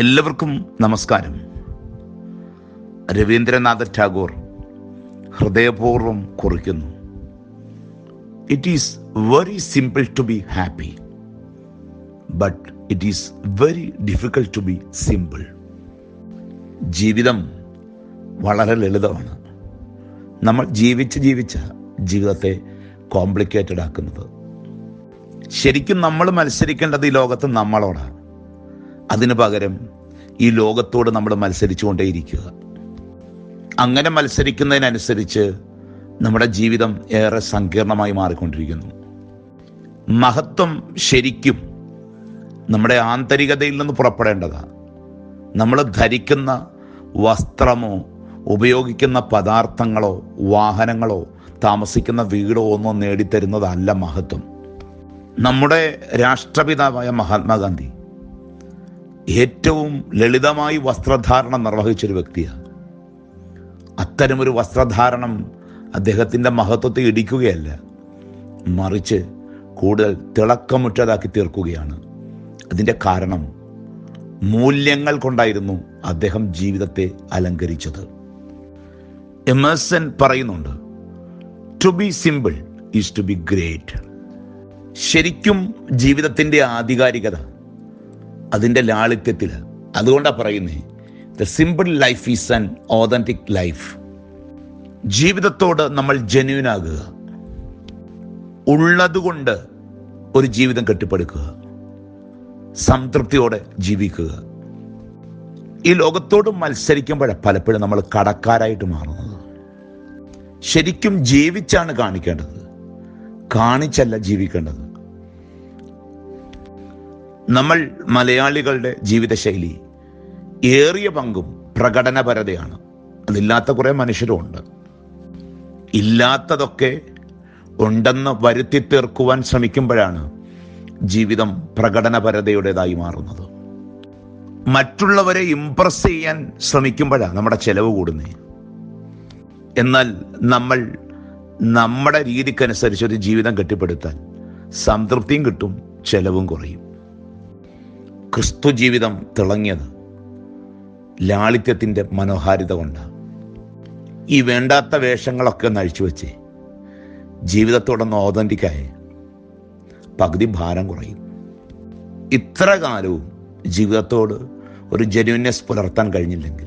എല്ലാവർക്കും നമസ്കാരം. രവീന്ദ്രനാഥ ടാഗോർ ഹൃദയപൂർവം കുറിക്കുന്നു. It is very simple to be happy but it is very difficult to be simple ജീവിതം വളരെ ലളിതമാണ്. നമ്മൾ ജീവിച്ച് ജീവിച്ച ജീവിതത്തെ കോംപ്ലിക്കേറ്റഡ് ആക്കുന്നത്. ശരിക്കും നമ്മൾ മത്സരിക്കേണ്ടത് ഈ ലോകത്ത് നമ്മളോടാണ്. അതിനു പകരം ഈ ലോകത്തോട് നമ്മൾ മത്സരിച്ചുകൊണ്ടേയിരിക്കുക. അങ്ങനെ മത്സരിക്കുന്നതിനനുസരിച്ച് നമ്മുടെ ജീവിതം ഏറെ സങ്കീർണമായി മാറിക്കൊണ്ടിരിക്കുന്നു. മഹത്വം ശരിക്കും നമ്മുടെ ആന്തരികതയിൽ നിന്ന് പുറപ്പെടേണ്ടതാണ്. നമ്മൾ ധരിക്കുന്ന വസ്ത്രമോ ഉപയോഗിക്കുന്ന പദാർത്ഥങ്ങളോ വാഹനങ്ങളോ താമസിക്കുന്ന വീടോ ഒന്നും നേടിത്തരുന്നതല്ല മഹത്വം. നമ്മുടെ രാഷ്ട്രപിതാവായ മഹാത്മാഗാന്ധി ഏറ്റവും ലളിതമായി വസ്ത്രധാരണം നിർവഹിച്ചൊരു വ്യക്തിയാണ് അത്തരമൊരു വസ്ത്രധാരണം അദ്ദേഹത്തിന്റെ മഹത്വത്തെ ഇടിക്കുകയല്ല മറിച്ച് കൂടുതൽ തിളക്കമുറ്റതാക്കി തീർക്കുകയാണ്. അതിന്റെ കാരണം മൂല്യങ്ങൾ കൊണ്ടായിരുന്നു അദ്ദേഹം ജീവിതത്തെ അലങ്കരിച്ചത്. എമേഴ്സൺ പറയുന്നുണ്ട് to be simple is to be great ശരിക്കും ജീവിതത്തിന്റെ ആധികാരികത അതിന്റെ ലാളിത്യത്തിൽ അതുകൊണ്ടാണ് പറയുന്നത് the simple life is an authentic life ജീവിതത്തോട് നമ്മൾ ജെന്യൂൻ ആകുക. ഉള്ളതുകൊണ്ട് ഒരു ജീവിതം കെട്ടിപ്പടുക്കുക. സംതൃപ്തിയോടെ ജീവിക്കുക. ഈ ലോകത്തോട് മത്സരിക്കുമ്പോഴാണ് പലപ്പോഴും നമ്മൾ കടക്കാരായിട്ട് മാറുന്നത്. ശരിക്കും ജീവിച്ചാണ് കാണിക്കേണ്ടത്. കാണിച്ചല്ല ജീവിക്കേണ്ടത്. നമ്മൾ മലയാളികളുടെ ജീവിതശൈലി ഏറിയ പങ്കും പ്രകടനപരതയാണ്. അതില്ലാത്ത കുറേ മനുഷ്യരുമുണ്ട്. ഇല്ലാത്തതൊക്കെ ഉണ്ടെന്ന് വരുത്തി തീർക്കുവാൻ ശ്രമിക്കുമ്പോഴാണ് ജീവിതം പ്രകടനപരതയുടേതായി മാറുന്നത്. മറ്റുള്ളവരെ ഇംപ്രസ് ചെയ്യാൻ ശ്രമിക്കുമ്പോഴാണ് നമ്മുടെ ചെലവ് കൂടുന്നത് എന്നാൽ നമ്മൾ നമ്മുടെ രീതിക്കനുസരിച്ച് ഒരു ജീവിതം കെട്ടിപ്പടുത്താൻ സംതൃപ്തിയും കിട്ടും ചെലവും കുറയും. ക്രിസ്തു ജീവിതം തിളങ്ങിയത് ലാളിത്യത്തിന്റെ മനോഹാരിത കൊണ്ട് ഈ വേണ്ടാത്ത വേഷങ്ങളൊക്കെ ഒന്ന് അഴിച്ചു വെച്ച് ജീവിതത്തോടൊന്ന് ഓതന്റിക്കായി പകുതി ഭാരം കുറയും. ഇത്ര കാലവും ജീവിതത്തോട് ഒരു ജെന്യൂനെസ് പുലർത്താൻ കഴിഞ്ഞില്ലെങ്കിൽ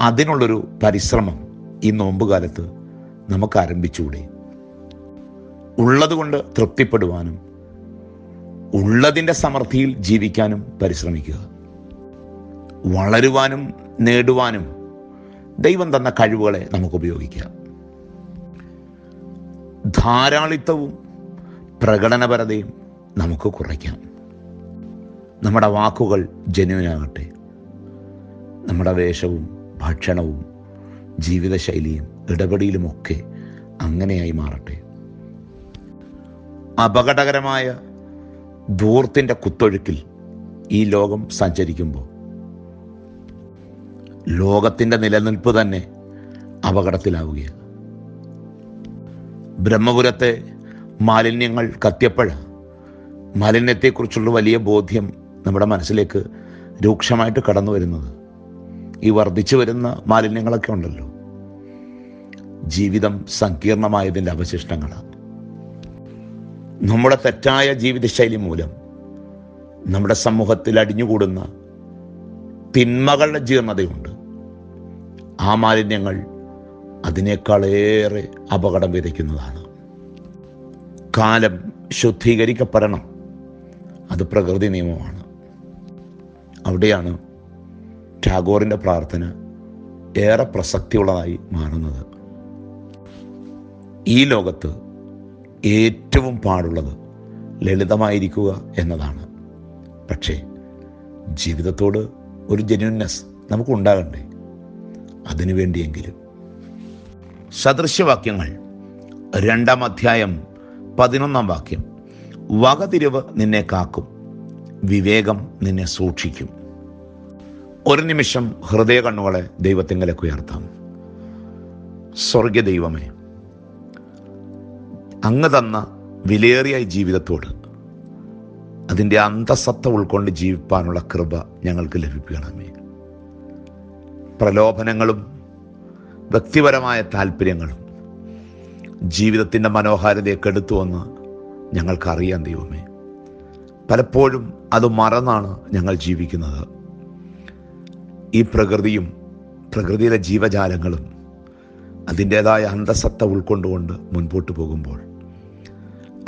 അതിനുള്ളൊരു പരിശ്രമം ഈ നോമ്പുകാലത്ത് നമുക്ക് ആരംഭിച്ചുകൂടെ ഉള്ളതുകൊണ്ട് തൃപ്തിപ്പെടുവാനും ഉള്ളതിന്റെ സമൃദ്ധിയിൽ ജീവിക്കാനും പരിശ്രമിക്കുക. വളരുവാനും നേടുവാനും ദൈവം തന്ന കഴിവുകളെ നമുക്ക് ഉപയോഗിക്കാം. ധാരാളിത്തവും പ്രകടനപരതയും നമുക്ക് കുറയ്ക്കാം. നമ്മുടെ വാക്കുകൾ ജനുവിനാകട്ടെ. നമ്മുടെ വേഷവും ഭക്ഷണവും ജീവിതശൈലിയും ഇടപെടലുമൊക്കെ അങ്ങനെയായി മാറട്ടെ. അപകടകരമായ ധൂർത്തിന്റെ കുത്തൊഴുക്കിൽ ഈ ലോകം സഞ്ചരിക്കുമ്പോൾ ലോകത്തിന്റെ നിലനിൽപ്പ് തന്നെ അപകടത്തിലാവുകയാണ്. ബ്രഹ്മപുരത്തെ മാലിന്യങ്ങൾ കത്തിയപ്പോഴ മാലിന്യത്തെക്കുറിച്ചുള്ള വലിയ ബോധ്യം നമ്മുടെ മനസ്സിലേക്ക് രൂക്ഷമായിട്ട് കടന്നു വരുന്നത്. ഈ വർദ്ധിച്ചു വരുന്ന മാലിന്യങ്ങളൊക്കെ ഉണ്ടല്ലോ. ജീവിതം സങ്കീർണമായതിന്റെ അവശിഷ്ടങ്ങളാണ്. നമ്മുടെ തെറ്റായ ജീവിതശൈലി മൂലം നമ്മുടെ സമൂഹത്തിൽ അടിഞ്ഞുകൂടുന്ന തിന്മകളുടെ ജീർണതയുണ്ട്. ആ മാലിന്യങ്ങൾ അതിനേക്കാളേറെ അപകടം വിതയ്ക്കുന്നതാണ്. കാലം ശുദ്ധീകരിക്കപ്പെടണം. അത് പ്രകൃതി നിയമമാണ്. അവിടെയാണ് ടാഗോറിന്റെ പ്രാർത്ഥന ഏറെ പ്രസക്തിയുള്ളതായി മാറുന്നത്. ഈ ലോകത്ത് ഏറ്റവും പാടുള്ളത് ലളിതമായിരിക്കുക എന്നതാണ്. പക്ഷേ ജീവിതത്തോട് ഒരു ജെന്യൂൻനെസ് നമുക്ക് ഉണ്ടാകണ്ടേ അതിനു വേണ്ടിയെങ്കിലും. സദൃശ്യവാക്യങ്ങൾ രണ്ടാം അധ്യായം പതിനൊന്നാം വാക്യം. വകതിരിവ് നിന്നെ കാക്കും വിവേകം നിന്നെ സൂക്ഷിക്കും. ഒരു നിമിഷം ഹൃദയ കണ്ണുകളെ ദൈവത്തിങ്കലേക്ക് ഉയർത്താം. സ്വർഗ ദൈവമേ അങ്ങ് തന്ന വിലയേറിയ ജീവിതത്തോട്. അതിന്റെ അന്തസത്ത ഉൾക്കൊണ്ട് ജീവിപ്പാനുള്ള കൃപ ഞങ്ങൾക്ക് ലഭിക്കണമേ പ്രലോഭനങ്ങളും വ്യക്തിപരമായ താല്പര്യങ്ങളും ജീവിതത്തിന്റെ മനോഹാരിതയെ കെടുത്തുവെന്ന് ഞങ്ങൾക്കറിയാം ദൈവമേ. പലപ്പോഴും അത് മറന്നാണ് ഞങ്ങൾ ജീവിക്കുന്നത്. ഈ പ്രകൃതിയും പ്രകൃതിയിലെ ജീവജാലങ്ങളും അതിന്റേതായ അന്തസത്ത ഉൾക്കൊണ്ടുകൊണ്ട് മുൻപോട്ട് പോകുമ്പോൾ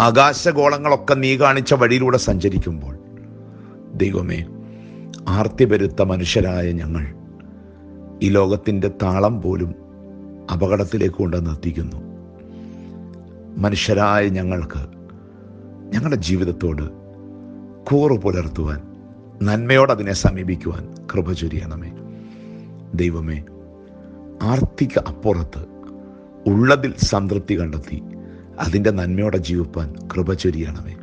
ആകാശഗോളങ്ങളൊക്കെ നീ കാണിച്ച വഴിയിലൂടെ സഞ്ചരിക്കുമ്പോൾ ദൈവമേ ആർത്തി മനുഷ്യരായ ഞങ്ങൾ ഈ ലോകത്തിന്റെ താളം പോലും അപകടത്തിലേക്ക് കൊണ്ടുവന്ന് എത്തിക്കുന്നു. മനുഷ്യരായ ഞങ്ങൾക്ക് ഞങ്ങളുടെ ജീവിതത്തോട് കൂറു പുലർത്തുവാൻ നന്മയോട് അതിനെ സമീപിക്കുവാൻ കൃപ ചൊരിയണമേ. ദൈവമേ ആർത്തിക്ക് അപ്പുറത്ത് ഉള്ളതിൽ സംതൃപ്തി കണ്ടെത്തി. അതിന്റെ നന്മയോടെ ജീവിപ്പാൻ കൃപ ചൊരിയണമേ.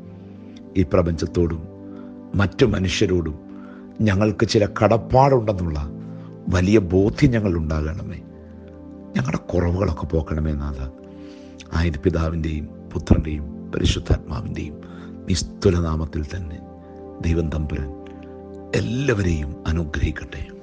ഈ പ്രപഞ്ചത്തോടും മറ്റു മനുഷ്യരോടും ഞങ്ങൾക്ക് ചില കടപ്പാടുണ്ടെന്നുള്ള വലിയ ബോധ്യം ഞങ്ങൾ ഉണ്ടാകണമേ. ഞങ്ങളുടെ കുറവുകളൊക്കെ പോക്കണമേ നാഥ. ആയത് പിതാവിന്റെയും പുത്രന്റെയും പരിശുദ്ധാത്മാവിന്റെയും നിസ്തുലനാമത്തിൽ തന്നെ ദൈവം തമ്പുരൻ എല്ലാവരെയും അനുഗ്രഹിക്കട്ടെ.